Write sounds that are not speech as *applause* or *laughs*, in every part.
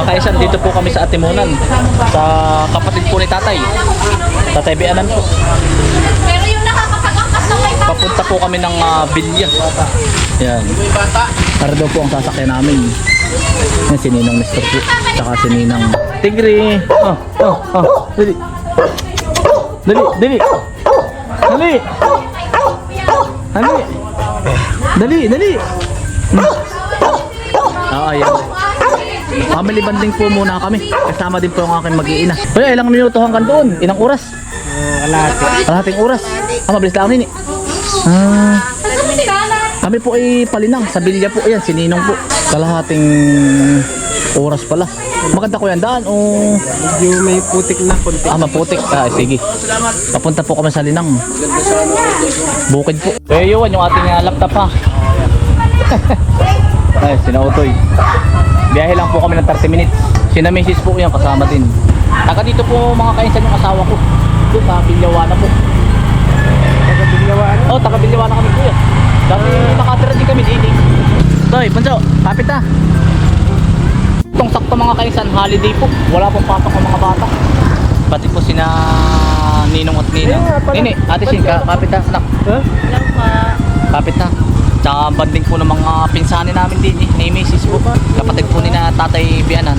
Mga kaisan, dito po kami sa Atimunan. Sa kapatid po ni tatay. Tatay Bianan po. Pero yung nakakapag-angkas na may Papunta po kami ng uh, Bilya. Yan. Para daw po ang sasakyan namin. Yan si Ninang Nestor po. Tsaka si Ninang Tigre. Oh, oh, oh. Dali. Dali, dali. Dali. Dali. Dali, dali. Hmm. Ah, ayan. Family banding po muna kami. Kasama din po ang aking mag-iina. Kaya ilang minuto hanggang doon? Ilang oras? Kalahati. Kalahating oras. Ah, mabilis lang nini. Ah, kami po ay palinang sa Bilya po. Ayan, si Ninong po. Kalahating oras pala. Maganda ko yan daan o Medyo may putik na konti. ah, maputik. Ah, sige. Papunta po kami sa Linang. Bukid po. Eh, yun, yung ating ah, laptop ha. *laughs* Ay, sinautoy. Biyahe lang po kami ng 30 minutes. Sina Mrs. po yan, kasama din. Taga dito po mga kainsan yung asawa ko. Doon sa Pilyawana po. Pagkabinyawan. Oh, taga Bilyawana kami kuya. Dati nakatira din kami dito. Toy, Bunso, kapit na. Itong sakto mga kaisan, holiday po. Wala pong pasok ang mga bata. Pati po sina Ninong at Ninang. Nini, ate ka, kapit na. Anak, Ha? kapit na. Tsaka banding po ng mga pinsanin namin din eh, ni Mrs. po. Kapatid po ni na Tatay Bianan.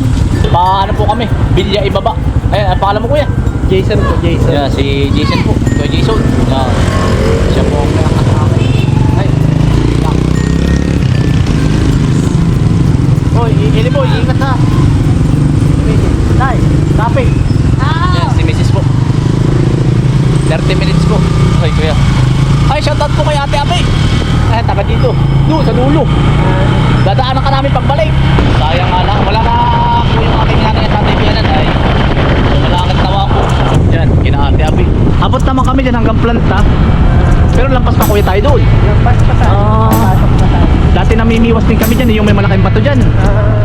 Paano po kami? Bilya ibaba. Ayan, ang pangalan mo kuya? Jason po, Jason. Yeah, si Jason po. Kuya Jason. Yeah. Siya po ang nakakasama. Ay. Hoy, i- ili boy, ingat ha. Tay, kape. Yan, si Mrs. po. 30 minutes po. Hoy, kuya. Ay, shoutout po kay Ate Abe. Ay, taga dito. Doon, sa dulo. Dadaanan ka namin pagbalik. Sayang nga lang. Wala na po yung aking nanay at tatay Bianan. Ay, wala kang tawa po. Yan, kina Ate Abe. Abot naman kami dyan hanggang planta. Pero lampas pa kuya tayo doon. Lampas pa tayo. Tayo. Dati namimiwas din kami dyan, eh, yung may malaking bato dyan. Ah,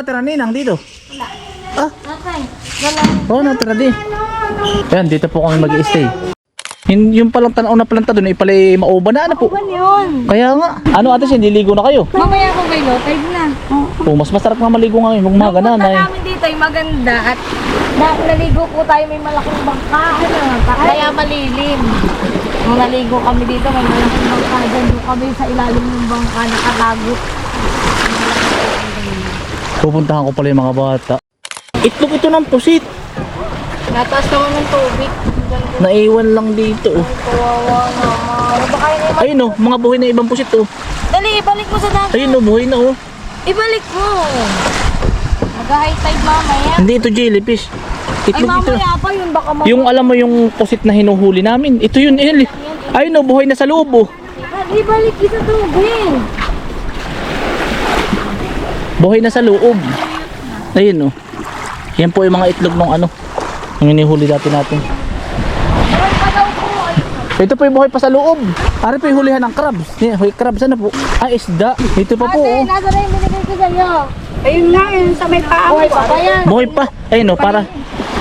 natira ninang dito? Ah, Okay. Wala. oo natira din. Yan, dito po kami mag-stay. Yung, yung palang tanaw na planta doon, ay pala mauba na ano po. Ano yun? Kaya nga, ano ate, niligo na kayo? Mamaya ko kayo, tide na. Oh, mas masarap nga maligo nga yung mga Punta nanay. namin dito ay maganda at na, naligo po tayo may malaking bangka. Ano, kaya malilim. Nung naligo kami dito may malaking bangka. Diyan doon kami sa ilalim ng bangka nakatago. Pupuntahan ko pala yung mga bata. Itlog ito ng pusit. Nataas naman ng tubig. Naiwan lang dito. oh. Kawawa naman. Baka yun ay Ayun oh, mga buhay na ibang pusit oh. Dali, ibalik mo sa dagat. Ayun oh, buhay na oh. Ibalik mo. Mag-high tide mamaya. Hindi ito jellyfish. Ay, Itlog ito. mamaya pa yun. Baka mamaya. Yung alam mo yung pusit na hinuhuli namin. Ito yun, eh. Ayun oh, buhay na sa loob oh. Ibalik kita tubig. Buhay na sa loob. Ayun oh. Yan po yung mga itlog ng ano. Yung hinihuli dati natin. Ito po yung buhay pa sa loob. Ari po yung hulihan ng crabs. Yan, huy, crabs ano po? Ah, isda. Ito pa po oh. Ate, nasa na yung binigay ko sa'yo? Ayun nga, yun sa may paa Buhay pa ba yan? Buhay pa. Ayun oh, para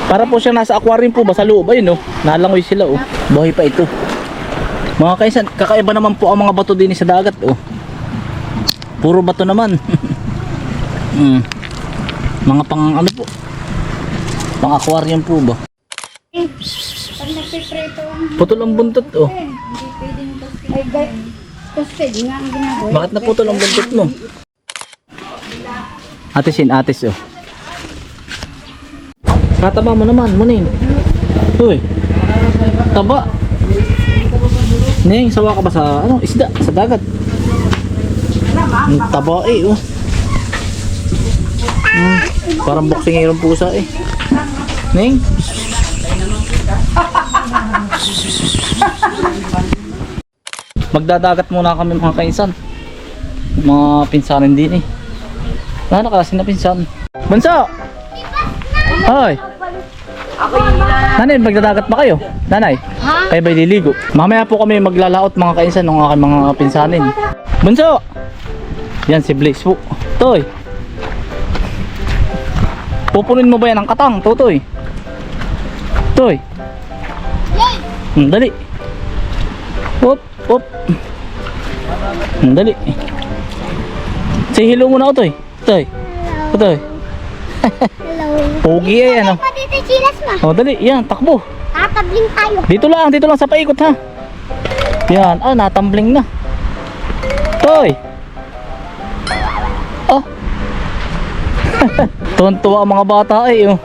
para po siya nasa aquarium po ba sa loob. Ayun oh. Nalangoy sila oh. Buhay pa ito. Mga kaisan, kakaiba naman po ang mga bato din sa dagat oh. Puro bato naman. *laughs* hmm. Mga pang ano po? Pang aquarium po ba? Pag nagpipreto, Putol ang buntot oh. ay guys, kasi nga ang ginagawa. Bakit naputol ang buntot mo? Ate sin, atis oh. Kataba mo naman, muning. Uy. Taba. Ning, sawa ka ba sa ano, isda, sa dagat? Ang taba eh, oh. Hmm, parang boksingirong pusa eh. Ning. Magdadagat muna kami mga kainsan. Mga pinsanin din eh. Ano kasi na pinsan? Bansa! Hoy! Ako yung Nanay, magdadagat ba kayo? Nanay? Ha? Kayo ba'y liligo? Mamaya po kami maglalaot mga kainsan ng aking mga pinsanin. Bunso! Yan si Blaze po. Toy! Pupunin mo ba yan ng katang, Totoy? Toy! Hmm, dali. Hop, hop. Hmm, dali. Say hello muna, Toy. Toy. Toy. Hello. *laughs* Pogi eh, ano? Dito chilas ma. O, dali. Yan, takbo. Tatabling tayo. Dito lang, dito lang sa paikot ha. Yan, ah, natambling na. Toy! *laughs* Tuwan-tuwa ang mga bata eh, oh.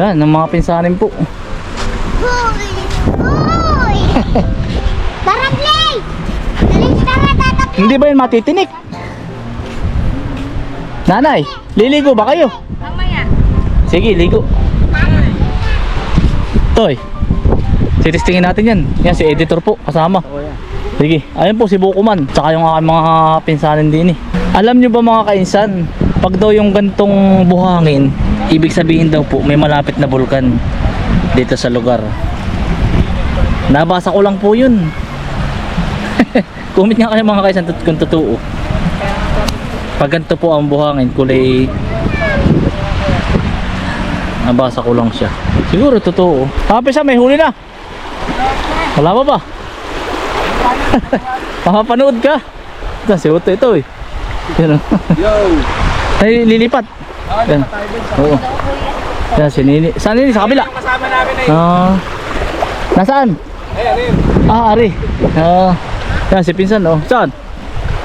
Yan, ang mga pinsanin po. Hoy! Hoy! Tara, play! Dali. Hindi ba yun matitinik? Nanay, liligo ba kayo? Mamaya. Sige, ligo. Toy, sitistingin natin yan. Yan, si editor po, kasama. Sige, ayun po si Bukuman, tsaka yung aking mga pinsanin din eh. Alam nyo ba mga kainsan, pag daw yung gantong buhangin, ibig sabihin daw po may malapit na bulkan dito sa lugar. Nabasa ko lang po yun. *laughs* Comment nga kayo mga kaisan kung totoo. Pag ganito po ang buhangin, kulay Nabasa ko lang siya. Siguro totoo. Happy sa may huli na. Wala pa ba? *laughs* Makapanood ka. Ito, si ito eh. Yan oh. Yo! Ay, lilipat. Yan. Oo. Yan, si Nini. Saan Nini? Sa kabila. Kasama namin eh. Ah. nasaan? Ayan, ayan. Ah, Ari. Ah. yan, si Pinsan oh. Saan?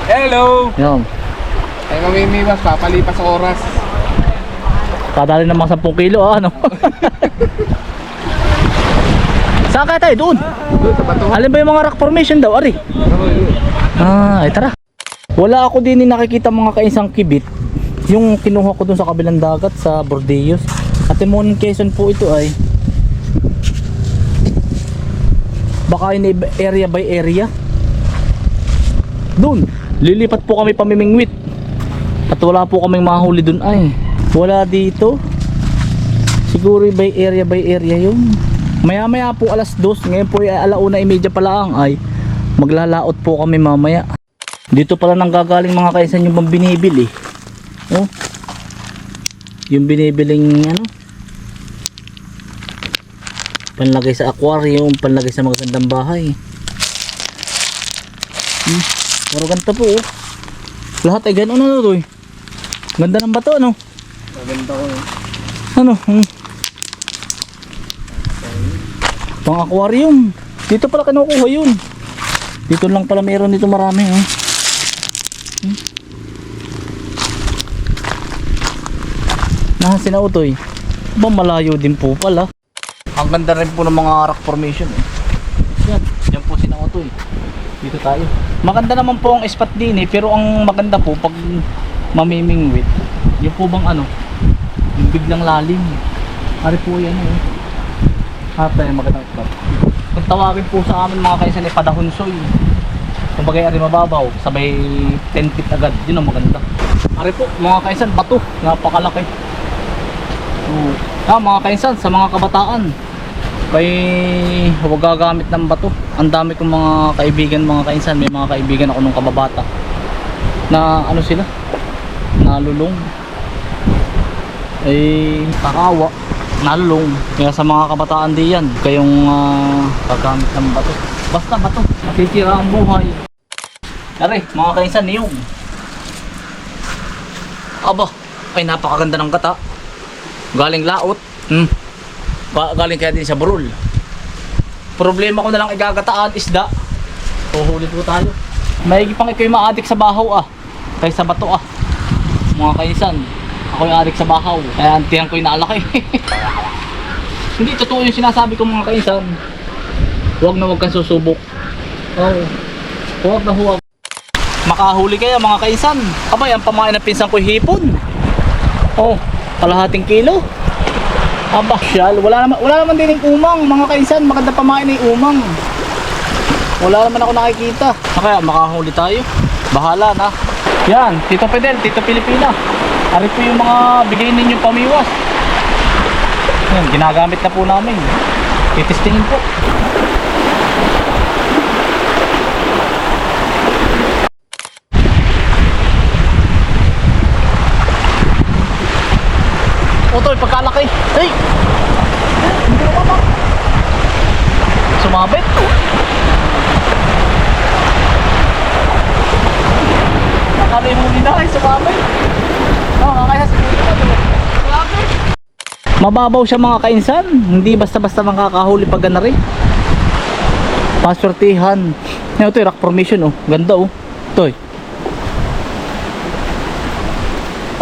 Hello! Yan. Ay, mamimiwas, papalipas sa oras. Kadali ng mga 10 kilo ah, ano? Saan kaya tayo? Doon. Doon, sa bato. Alin ba yung mga rock formation daw, Ari? Ah, ay tara. Wala ako din yung nakikita mga kaisang kibit. Yung kinuha ko dun sa kabilang dagat sa Bordeos. At Timonon Quezon po ito ay baka in area by area. Dun, lilipat po kami pamimingwit. At wala po kaming mahuli dun ay. Wala dito. Siguro by area by area yun. Maya maya po alas 2, ngayon po ay alauna imedya pa lang ay maglalaot po kami mamaya. Dito pala nang gagaling mga kaisan yung bang binibili. Oh. Yung binibiling ano? Panlagay sa aquarium, panlagay sa magagandang bahay. Hmm. Puro ganito po oh. Lahat ay ganun ano to eh. Ganda ng bato ano? Maganda ko eh. Ano? Hmm. Pang aquarium. Dito pala kinukuha yun. Dito lang pala meron dito marami. Oh. Nah, sinautoy. Ba malayo din po pala. Ang ganda rin po ng mga rock formation. Eh. Yan, yan po sinautoy. Dito tayo. Maganda naman po ang spot din eh, pero ang maganda po pag mamimingwit, yung po bang ano, yung biglang lalim. Ari po yan eh. Hata yung magandang spot. Kung tawagin po sa amin mga kaisan ay padahonsoy. Kung bagay ari mababaw, sabay 10 feet agad. Yun ang maganda. Ari po, mga kaisan, bato. Napakalaki. Oo. Ah, mga kaisan, sa mga kabataan. Kay huwag gagamit ng bato. Ang dami kong mga kaibigan, mga kaisan. May mga kaibigan ako nung kababata. Na ano sila? Nalulong. Eh, kakawa. Nalulong. Kaya sa mga kabataan di yan, kayong uh, gagamit ng bato. Basta bato. Masisira ang buhay. Tari, mga kaisan, niyong. Aba, ay napakaganda ng kata. Galing laot. Hmm. Galing kaya din sa burol. Problema ko na lang igagataan isda. Huhuli po tayo. Maigi pang ikaw maadik sa bahaw ah. Kaysa bato ah. Mga kaisan. Ako yung adik sa bahaw. Kaya antihan ko yung naalaki. *laughs* Hindi totoo yung sinasabi ko mga kaisan. Huwag na huwag kang susubok. Oh. Huwag na huwag. Makahuli kayo mga kaisan. Abay, ang pamain ng pinsan ko hipon. Oh, kalahating kilo. Aba, syal. Wala naman, wala naman din yung umang, mga kaisan. Maganda pamain ng umang. Wala naman ako nakikita. Ah, Kaya makahuli tayo. Bahala na. Yan, Tito Fidel, Tito Pilipina. Ari po yung mga bigay ninyong pamiwas. Yan, ginagamit na po namin. Titistingin po. Otoy, pagkalaki. Hey! Sumabit. Nakala yung muli na ay sumabit. Oo, kaya sa Sumabit. Mababaw siya mga kainsan. Hindi basta-basta makakahuli pag gana rin. Paswertihan. Ito, rock formation oh. Ganda oh. Ito eh.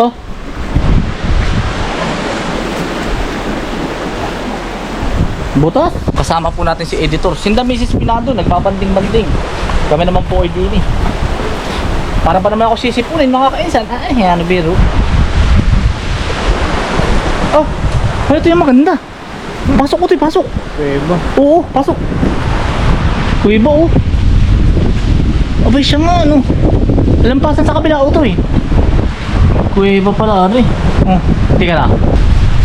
Oh. Butas. Kasama po natin si editor. Sinda Mrs. Pinado, nagbabanding-banding. Kami naman po ay dini. Para pa naman ako sisipunin mga kainsan. Ay, ano biro. Oh, ano ito yung maganda. Pasok ko ito, pasok. Beba. Oo, pasok. Kuiba oh. Abay siya nga ano. Lampasan sa kabila auto eh. Kuiba pala ano eh. Oh, tika na.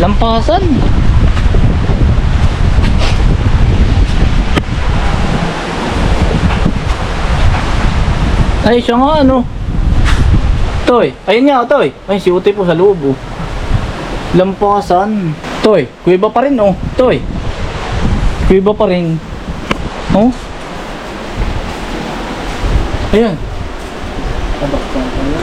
Lampasan. Ay siya nga ano. Toy, ayun nga Toy. Ay si Utoy po sa loob oh. Lampasan. Toy, kuiba pa rin oh. Toy. Kuiba pa rin. Oh. Ayan.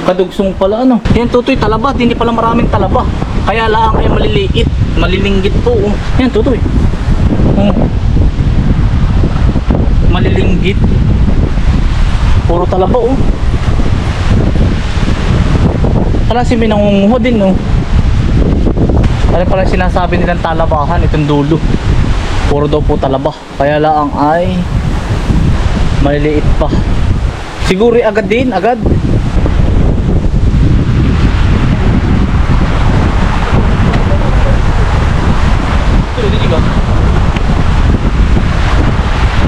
Kadugsong pala ano. Yan tutoy talaba, hindi pala maraming talaba. Kaya lang ay maliliit, malilinggit po. Oh. Yan tutoy. Oh. Malilinggit. Puro talaba oh. Pala si may nangunguha din no. Ano pala sinasabi nilang talabahan itong dulo. Puro daw po talaba. Kaya lang ay maliliit pa. Siguro agad din, agad.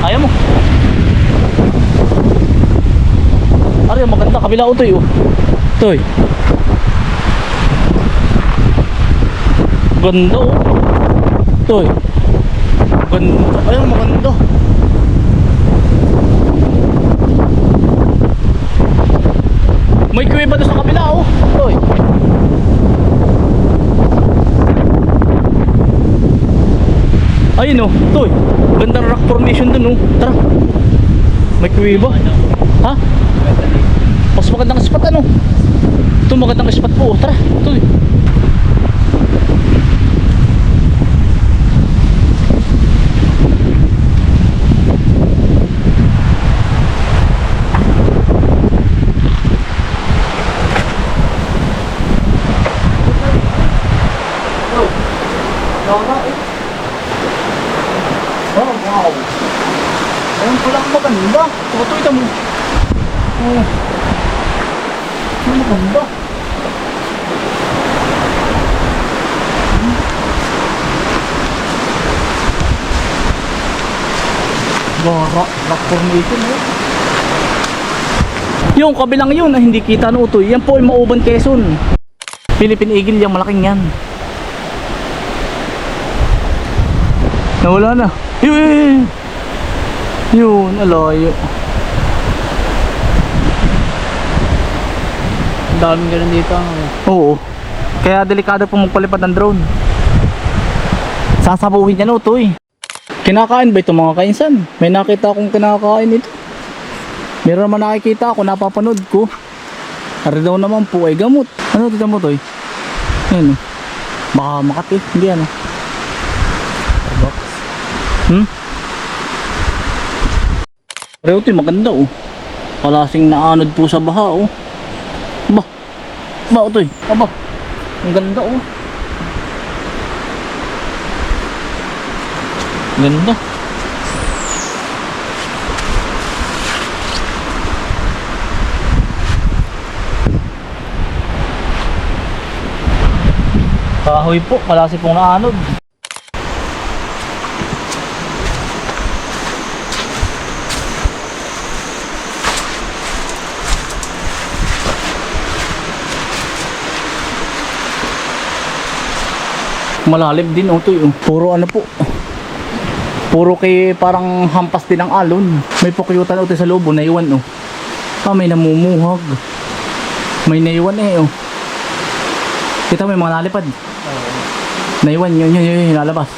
Ayaw mo. Ari, maganda kabila utoy oh. Toy. Ganda oh. Toy. Ganda. Ayun, maganda. May kuweba doon sa kabila oh. Toy. Ayun oh, toy. Ganda rock formation dun oh. Tara. May kuweba. Ha? Mas magandang spot ano? Ito magandang spot po. Tara, toy. Oh, wow. Ayun pala ang maganda. Tutoy ka mo. Oh. Ang maganda. Bara, rock formation eh. Yung kabilang yun na hindi kita no utoy. Yan po ay Mauban Quezon. Philippine Eagle yung malaking yan. Nawala na. Yun! Yun, alayo. Ang daming ganun dito. Oo. Kaya delikado po magpalipad ng drone. Sasabuhin niya no to eh. Kinakain ba ito mga kainsan? May nakita akong kinakain ito. Meron naman nakikita ako, napapanood ko. Ari daw naman po ay gamot. Ano ito mo to eh? Yan oh. Baka makati. Hindi ano. Hmm? Pero ito maganda oh. Kalasing naanod po sa baha oh. Ba? Ito eh. Aba. Ang ganda oh. Ganda. Kahoy po, malasi pong naanod. Malalim din oh, Toy. Oh. Puro ano po. Puro kay parang hampas din ang alon. May pukyutan oh, Toy, sa loob. Oh, naiwan oh. Ah, may namumuhag. May naiwan eh oh. Kita yung mga nalipad. Naiwan yun yun yun, yun lalabas.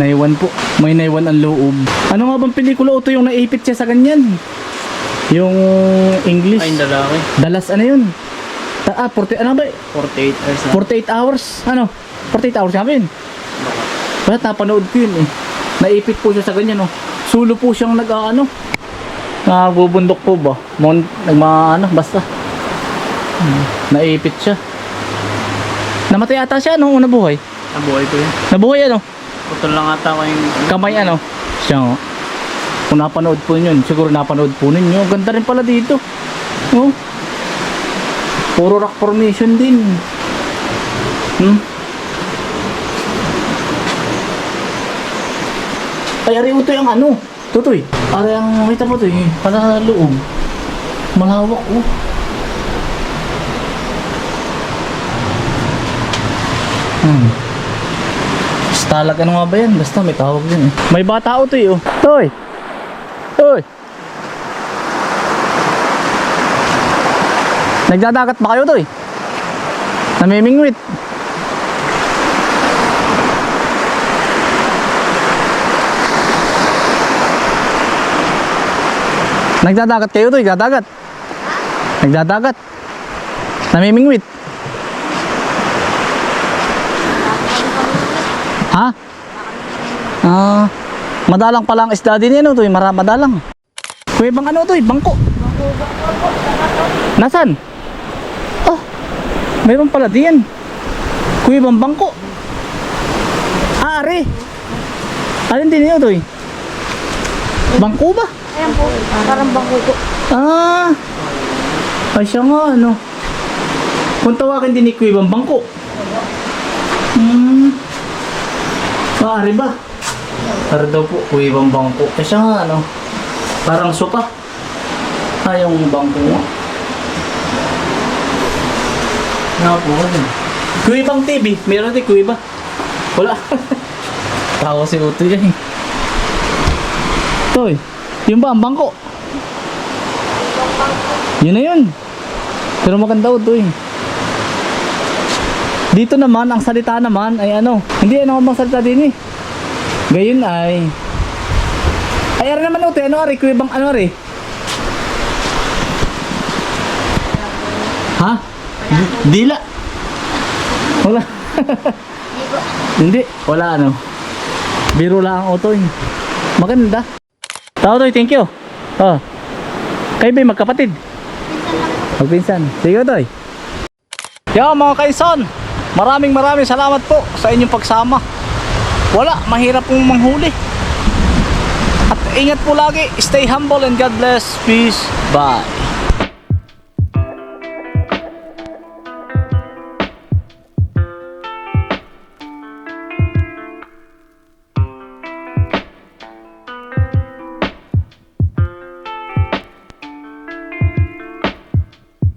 Naiwan po. May naiwan ang loob. Ano nga bang pelikula ito yung naipit siya sa ganyan? Yung English. Ay, lalaki. Dalas ano yun? Ta ah, 40, ano ba? 48 hours na. 48 hours. Ano? 48 hours yun. Bakit napanood ko yun eh. Naipit po siya sa ganyan oh. Sulo po siyang nag ah. Nagbubundok po ba? Mon, nagma ano, basta. Hmm, Naipit siya. Namatay ata siya nung una buhay. Nabuhay ko yun. Nabuhay ano? Putol lang ata ko yung... Kamay ano? Siya nga. Kung napanood po yun, siguro napanood po ninyo. Ganda rin pala dito. Oh. Puro rock formation din. Hmm? Ay, ari ito yung ano. Tutoy. Ari ang may tapo to eh. Para sa loob. Malawak oh. Hmm. Stalag ano nga ba yan? Basta may tawag din eh. May bata o to eh. oh. Toy! Toy! Nagdadagat ba kayo toy? Namimingwit. Nagdadagat kayo toy? Nagdadagat? Nagdadagat? Namimingwit? Ha? Ah, madalang pala ang isda din yan, oh, toy. Mara, madalang. Kuya, bang ano, toy? Bangko. Nasaan? Oh, mayroon pala diyan. Kuya, bang bangko? Ah, are. Alin din yun, toy? Bangko ba? Ayan po, parang bangko ko. Ah, ay siya nga, ano. Kung tawakin din ni Kuya bang bangko. Hmm. Maaari ba? Para daw po, kuwi bang bangko. Eh siya nga, ano, parang sopa. Ah, yung bangko nga. Nga po, ano. Kuwi bang TV? Meron din kuwi ba? Wala. *laughs* Tawa si Uto yan. eh. Toy, yun ba ang bangko? Yun na yun. Pero maganda Uto eh. Dito naman, ang salita naman ay ano, hindi ano ang salita din eh. Gayon ay, ay ano naman ito, ano ari, kuya bang ano ari? Ha? Di- Dila? Wala. *laughs* hindi, wala ano. Biro lang ang otoy. Maganda. Tao toy, thank you. Oh. Kayo ba magkapatid? Magpinsan. Sige toy. Yo mga kainson, maraming maraming salamat po sa inyong pagsama. Wala, mahirap pong manghuli. At ingat po lagi, stay humble and God bless. Peace. Bye.